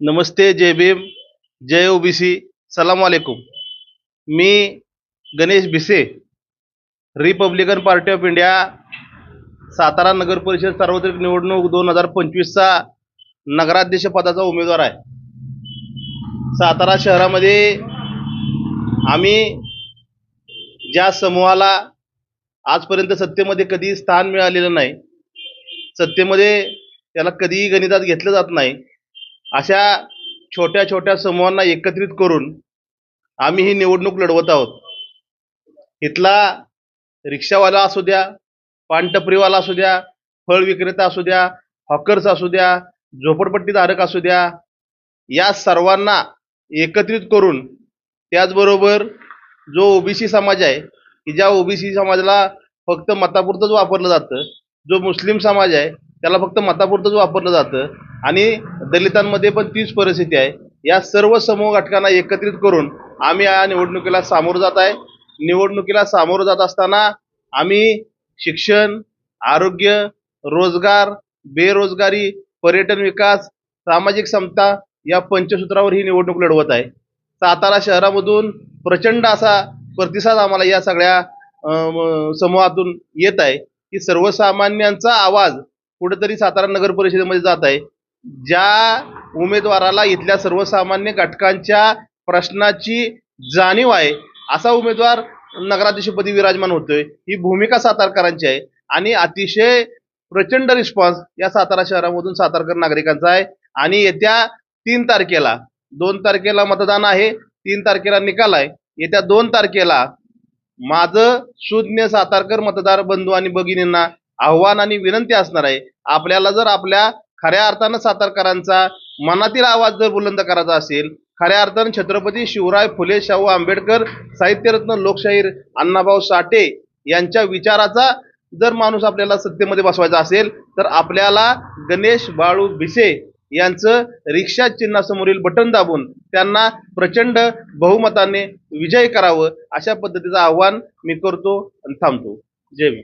नमस्ते जय भीम जय OBC सलाम वालेकुम मी Ganesh Bhise Republican Party of India Satara नगर परिषद सार्वत्रिक निवडणूक दोन हजार पंचवीसचा नगराध्यक्ष पदाचा उमेदवार आहे. सातारा शहरामध्ये आम्ही ज्या समूहाला आजपर्यंत सत्तेमध्ये कधी स्थान मिळालेलं नाही सत्तेमध्ये त्याला कधीही गणितात घेतलं जात नाही अशा छोट्या छोट्या समूहांना एकत्रित करून आम्ही ही निवडणूक लढवत आहोत. इथला रिक्षावाला असू द्या पानटपरीवाला असू द्या फळ विक्रेता असू द्या हॉकर्स असू द्या झोपडपट्टीधारक असू द्या या सर्वांना एकत्रित करून त्याचबरोबर जो ओबीसी समाज आहे की ज्या ओबीसी समाजाला फक्त मतापुरतंच वापरलं जातं जो मुस्लिम समाज आहे त्याला फक्त मतापुरतंच वापरलं जातं आणि दलितांमध्ये पण तीच परिस्थिती आहे. या सर्व समूह घटकांना एकत्रित करून आम्ही या निवडणुकीला सामोरं जात आहे. निवडणुकीला सामोरं जात असताना आम्ही शिक्षण आरोग्य रोजगार बेरोजगारी पर्यटन विकास सामाजिक समता या पंचसूत्रावर ही निवडणूक लढवत आहे. सातारा शहरामधून प्रचंड असा प्रतिसाद आम्हाला या सगळ्या समूहातून येत आहे की सर्वसामान्यांचा आवाज कुठेतरी सातारा नगर परिषदेमध्ये जात आहे. ज्या उमेदवाराला इथल्या सर्वसामान्य घटकांच्या प्रश्नाची जाणीव आहे असा उमेदवार नगराध्यक्षपदी विराजमान होतोय. ही भूमिका सातारकरांची आहे आणि अतिशय प्रचंड रिस्पॉन्स या सातारा शहरामधून सातारकर नागरिकांचा आहे. आणि येत्या तीन तारखेला दोन तारखेला मतदान आहे तीन तारखेला निकाल आहे. येत्या दोन तारखेला माझं शून्य सातारकर मतदार बंधू आणि भगिनींना आव्हान आणि विनंती असणार आहे. आपल्याला जर आपल्या खऱ्या अर्थानं सातारकरांचा मनातील आवाज जर बुलंद करायचा असेल खऱ्या अर्थानं छत्रपती शिवराय फुले शाहू आंबेडकर साहित्यरत्न लोकशाहीर अण्णाभाऊ साठे यांच्या विचाराचा जर माणूस आपल्याला सत्तेमध्ये बसवायचा असेल तर आपल्याला गणेश बाळू भिसे यांचं रिक्षा चिन्हासमोरील बटन दाबून त्यांना प्रचंड बहुमताने विजय करावं अशा पद्धतीचं आव्हान मी करतो आणि थांबतो. जय भीम.